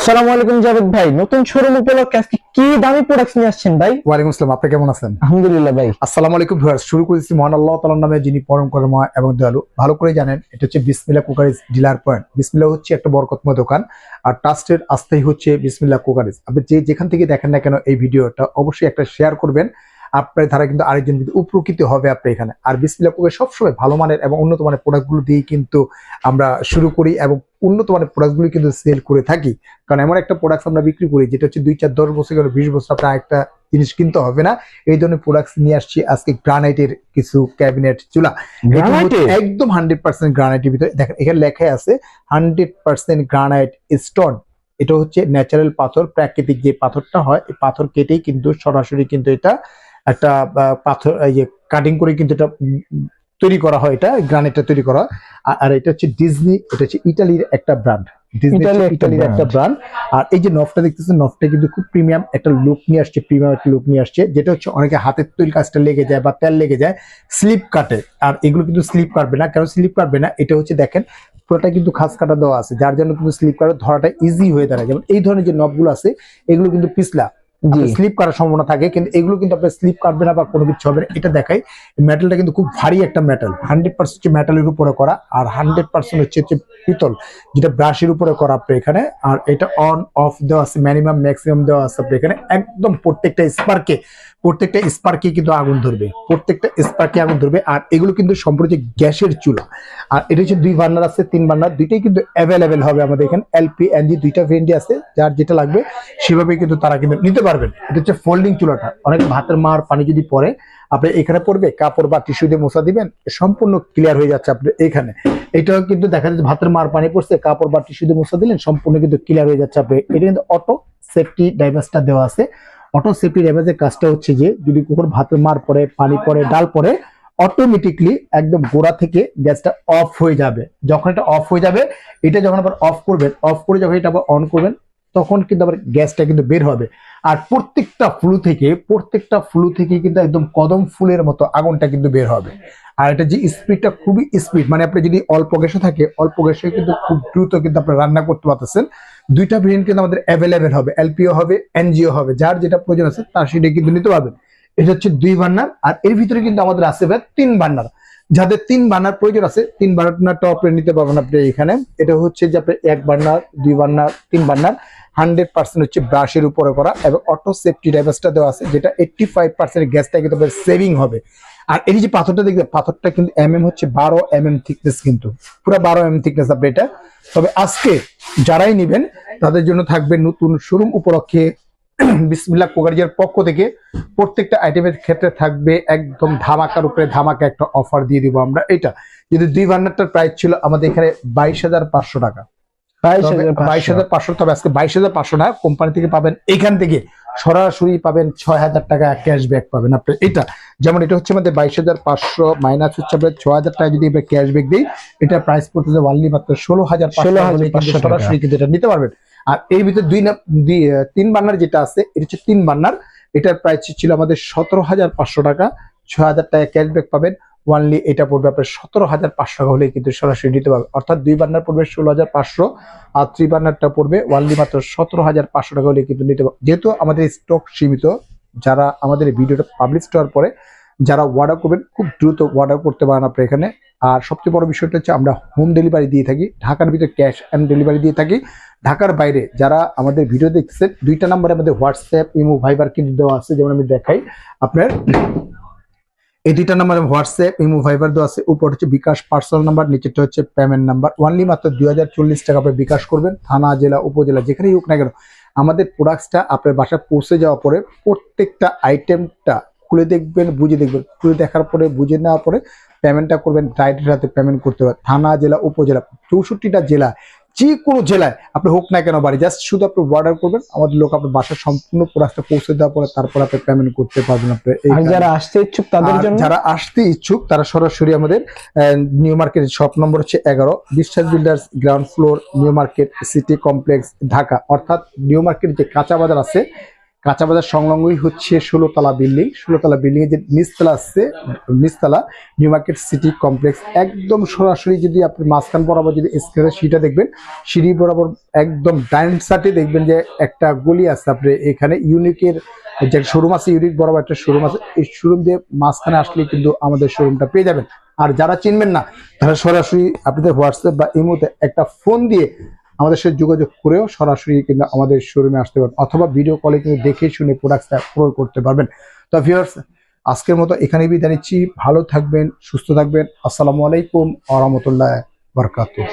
আসসালামু আলাইকুম জাভেদ ভাই নতুন শোরুম উপলক্ষে আজকে কি দামি প্রোডাক্ট নিয়ে আসছেন ভাই? ওয়ালাইকুম আসসালাম আপনি কেমন আছেন? আলহামদুলিল্লাহ ভাই। আসসালামু আলাইকুম ভিউয়ার্স শুরু করেছি মহান আল্লাহ তাআলার নামে যিনি পরম এবং দয়ালু। ভালো করে জানেন এটা হচ্ছে বিসমিল্লাহ কুকারিজ ডিলার পয়েন্ট বিসমিল্লাহ হচ্ছে একটা বরকতময় দোকান আর ট্রাস্টের আস্থাই হচ্ছে বিসমিল্লাহ কুকারিজ। আপনি যে যেখান থেকে দেখেন না কেন এই ভিডিওটা অবশ্যই একটা শেয়ার করবেন। আপনার ধারা কিন্তু আরেকজন কিন্তু উপকৃত হবে আপনি এখানে। আর বিসমিল্লাহ কুকার সবসময় ভালো মানের এবং উন্নত মানের প্রোডাক্টগুলো দিয়ে কিন্তু আমরা শুরু করি এবং উন্নত মানের প্রোডাক্টগুলো কিন্তু সেল করে থাকি। কারণ এমন একটা প্রোডাক্ট আমরা বিক্রি করি যেটা হচ্ছে দুই চার দশ বছর গেলে বিশ বছর আপনার একটা জিনিস কিনতে হবে না। এই ধরনের প্রোডাক্ট নিয়ে আসছি আজকে গ্রানাইটের কিছু ক্যাবিনেট চুলা? একদম হান্ড্রেড পার্সেন্ট গ্রানাইটের ভিতরে। দেখেন এখানে লেখা আছে হান্ড্রেড পার্সেন্ট গ্রানাইট স্টোন এটা হচ্ছে ন্যাচারাল পাথর প্রাকৃতিক যে পাথরটা হয় এই পাথর কেটেই কিন্তু সরাসরি কিন্তু এটা একটা পাথর এই যে কাটিং করে কিন্তু এটা তৈরি করা হয় এটা গ্রানাইটটা তৈরি করা। হয়। আর- এটা হচ্ছে ডিজনি এটা হচ্ছে ইটালির একটা ব্র্যান্ড ইটালির একটা ব্র্যান্ড আর এই যে নফটা দেখতেছেন নফটা কিন্তু খুব প্রিমিয়াম একটা লুক নিয়ে আসছে প্রিমিয়াম একটা লুক নিয়ে আসছে যেটা হচ্ছে অনেকে হাতের তৈরি কাজটা লেগে যায় বা তেল লেগে যায় স্লিপ কাটে আর এগুলো কিন্তু স্লিপ কাটবে না। কেন স্লিপ কাটবে না? এটা হচ্ছে দেখেন পুরোটা কিন্তু খাস কাটা দেওয়া আছে। যার জন্য কিন্তু স্লিপ কাটা ধরাটা ইজি হয়ে দাঁড়ায়। যেমন এই ধরনের যে নবগুলো আছে এগুলো কিন্তু পিছলা। স্লিপ করার সম্ভাবনা থাকে কিন্তু এগুলো কিন্তু আপনার স্লিপ কাটবে না বা কোনো কিছু হবে না। এটা দেখাই মেটালটা কিন্তু খুব ভারী একটা মেটাল হান্ড্রেড পার্সেন্ট হচ্ছে মেটালের উপরে করা আর হান্ড্রেড পার্সেন্ট হচ্ছে হচ্ছে পিতল যেটা ব্রাশের উপরে করা আপনার এখানে। আর এটা অন অফ দেওয়া আছে মিনিমাম ম্যাক্সিমাম দেওয়া আছে আপনার এখানে। একদম প্রত্যেকটা স্পার্কে প্রত্যেকটা স্পার্কে কিন্তু আগুন ধরবে। প্রত্যেকটা স্পার্কে আগুন ধরবে, আর এগুলো কিন্তু সম্পূর্ণ যে গ্যাসের চুলা। আর এটা হচ্ছে দুই বার্নার আছে, তিন বার্নার দুইটাই কিন্তু অ্যাভেলেবেল হবে আমাদের এখানে। এলপি এনজি দুইটা ভেন্ডি আছে, যার যেটা লাগবে সেভাবে কিন্তু তারা কিন্তু নিতে পারবেন। এটা হচ্ছে ফোল্ডিং চুলাটা। অনেক ভাতের মার, পানি যদি পড়ে, আপনি এখানে পড়বে, কাপড় বা টিস্যু দিয়ে মোছা দিবেন, সম্পূর্ণ ক্লিয়ার হয়ে যাচ্ছে আপনি এখানে। এটাও কিন্তু দেখা যাচ্ছে ভাতের মার, পানি পড়ছে, কাপড় বা টিস্যু দিয়ে মোছা দিলেন, সম্পূর্ণ কিন্তু ক্লিয়ার হয়ে যাচ্ছে আপনি এটা কিন্তু অটো সেফটি ডাইভার্সটা দেওয়া আছে। অটো সেফটি ড্যামেজের কাজটা হচ্ছে যে, যদি কখন ভাতের মার পরে পানি পরে ডাল পরে অটোমেটিকলি একদম গোড়া থেকে গ্যাসটা অফ হয়ে যাবে। যখন এটা অফ হয়ে যাবে, এটা যখন আবার অফ করবেন অফ করে যখন এটা আবার অন করবেন তখন কিন্তু আবার গ্যাসটা কিন্তু বের হবে। আর প্রত্যেকটা ফ্লু থেকে, প্রত্যেকটা ফ্লু থেকে কিন্তু একদম কদম ফুলের মতো আগুনটা কিন্তু বের হবে। আর এটা যে স্পিডটা খুবই স্পিড মানে আপনি যদি অল্প গ্যাসে থাকে, অল্প গ্যাসে কিন্তু খুব দ্রুত কিন্তু আপনি রান্না করতে পারতেছেন। দুইটা ভেরিয়েন্ট কিন্তু আমাদের অ্যাভেলেবেল হবে এলপিও হবে এনজিও হবে, যার যেটা প্রয়োজন আছে তার সেটা কিন্তু নিতে পারবেন। এটা হচ্ছে দুই বার্নার আর এর ভিতরে কিন্তু আমাদের আছে ভাই তিন বার্নার যাদের তিন বার্নার প্রয়োজন আছে, তিন বার্নারটা আপনি নিতে পারবেন আপনি এখানে। এটা হচ্ছে যে আপনি এক বার্নার দুই বার্নার তিন বার্নার হান্ড্রেড পার্সেন্ট হচ্ছে ব্রাশের উপরে করা এবং অটো সেফটি ড্রাইভার্সটা দেওয়া আছে, যেটা এইটটি ফাইভ পার্সেন্ট গ্যাসটা কিন্তু সেভিং হবে। আর এই যে পাথরটা দেখবে, পাথরটা কিন্তু এম এম হচ্ছে বারো এম এম থিকনেস কিন্তু। পুরো বারো এম থিকনেস আপনি এটা। তবে আজকে যারাই নেবেন, তাদের জন্য থাকবে নতুন শোরুম উপলক্ষে বিসমিল্লাহ কোকারিজার পক্ষ থেকে প্রত্যেকটা আইটেমের ক্ষেত্রে থাকবে একদম ধামাকার উপরে ধামাকা একটা অফার দিয়ে দিব আমরা। এটা যদি দুই বার্নারটার প্রাইস ছিল আমাদের এখানে বাইশ হাজার পাঁচশো টাকা। বাইশ হাজার পাঁচশো। তবে আজকে বাইশ হাজার পাঁচশো না কোম্পানি থেকে পাবেন এখান থেকে সরাসরি পাবেন ছয় হাজার টাকা ক্যাশব্যাক পাবেন এটা যেমন এটা হচ্ছে আমাদের বাইশ হাজার পাঁচশো মাইনাস হচ্ছে আপনার ছয় হাজার টাকা যদি আমরা ক্যাশব্যাক দিই এটা প্রাইস ওয়ানলি মাত্র ষোলো হাজার 16,500 পাঁচশো টাকা। সরাসরি কিন্তু এটা নিতে পারবেন। আর এর ভিতরে দুই না দুই তিন বান্নার যেটা আছে এটা হচ্ছে তিন বান্নার এটার প্রাইস ছিল আমাদের সতেরো হাজার পাঁচশো টাকা ছয় হাজার টাকা ক্যাশব্যাক পাবেন। ওয়ানলি এটা পড়বে আপনার সতেরো হাজার পাঁচশো টাকা হলে কিন্তু সরাসরি নিতে পারবে অর্থাৎ দুই বান্নার পড়বে ষোলো হাজার পাঁচশো, আর থ্রি বার্নারটা পড়বে ওয়ানলি মাত্র সতেরো হাজার পাঁচশো টাকা হলে কিন্তু নিতে পারবে যেহেতু আমাদের স্টক সীমিত, যারা আমাদের ভিডিওটা পাবলিশ করার পরে যারা অর্ডার করবেন, খুব দ্রুত অর্ডার করতে পারেন আপনার এখানে। আর সবচেয়ে বড় বিষয়টা হচ্ছে আমরা হোম ডেলিভারি দিয়ে থাকি, ঢাকার ভিতরে ক্যাশ অ্যান্ড ডেলিভারি দিয়ে থাকি। ঢাকার বাইরে যারা আমাদের ভিডিও দেখছেন, দুইটা নাম্বারে আমাদের হোয়াটসঅ্যাপ ইমো ভাইবার কিন্তু দেওয়া আছে, যেমন আমি দেখাই। আপনার দুইটা নাম্বার হোয়াটসঅ্যাপ ইমো ভাইবার দেওয়া আছে। উপর হচ্ছে বিকাশ পার্সোনাল নাম্বার নিচেটা হচ্ছে পেমেন্ট নাম্বার ওনলি মাত্র দুই হাজার চল্লিশ টাকা আপনি বিকাশ করবেন, থানা, জেলা, উপজেলা, যেখানেই হোক না কেন। আমাদের প্রোডাক্টসটা আপনার বাসায় পৌঁছে যাওয়ার পরে প্রত্যেকটা আইটেমটা খুলে দেখবেন, বুঝে দেখবেন। খুলে দেখার পরে, বুঝে নেওয়ার পরে পেমেন্টটা করবেন ডাইরেক্টের হাতে পেমেন্ট করতে পারেন থানা, জেলা, উপজেলা, চৌষট্টিটা জেলা যে কোনো জেলায় আপনি হোক না কেন বাড়ি জাস্ট শুধু আপনি অর্ডার করবেন আমাদের লোক আপনার বাসার সম্পূর্ণ প্রোডাক্টটা পৌঁছে দেওয়ার পরে তারপর আপনি পেমেন্ট করতে পারবেন আপনি যারা আসতে ইচ্ছুক তাদের জন্য? যারা আসতে ইচ্ছুক তারা সরাসরি আমাদের নিউ মার্কেট শপ নম্বর হচ্ছে এগারো Biswas builders ground floor new market city complex Dhaka. অর্থাৎ নিউ মার্কেট যে কাঁচা বাজার আছে কাঁচা বাজার সংলগ্নই হচ্ছে ষোলোতলা বিল্ডিং। ষোলোতলা বিল্ডিং যে নিচতলা আছে, নিচতলা নিউ মার্কেট সিটি কমপ্লেক্স একদম সরাসরি যদি আপনি মাঝখান বরাবর যদি স্কেলের সিঁড়িটা দেখবেন, সিঁড়ি বরাবর একদম ডাইন সাইডে দেখবেন যে একটা গলি আছে। আপনি এখানে ইউনিকের যে শোরুম আছে ইউনিক বরাবর একটা শোরুম আছে, এই শোরুম দিয়ে মাঝখানে আসলে কিন্তু আমাদের শোরুমটা পেয়ে যাবেন। আর যারা চিনবেন না, তারা সরাসরি আপনাদের হোয়াটসঅ্যাপ বা ইমোতে একটা ফোন দিয়ে আমাদের সাথে যোগাযোগ করেও সরাসরি কিন্তু আমাদের শোরুমে আসতে পারবেন অথবা ভিডিও কলে কিন্তু দেখে শুনে প্রোডাক্টটা ক্রয় করতে পারবেন। তো ভিউয়ার্স আজকের মতো এখানে বিদায় নিচ্ছি। ভালো থাকবেন, সুস্থ থাকবেন। আসসালামু আলাইকুম আ বরকাতুহ।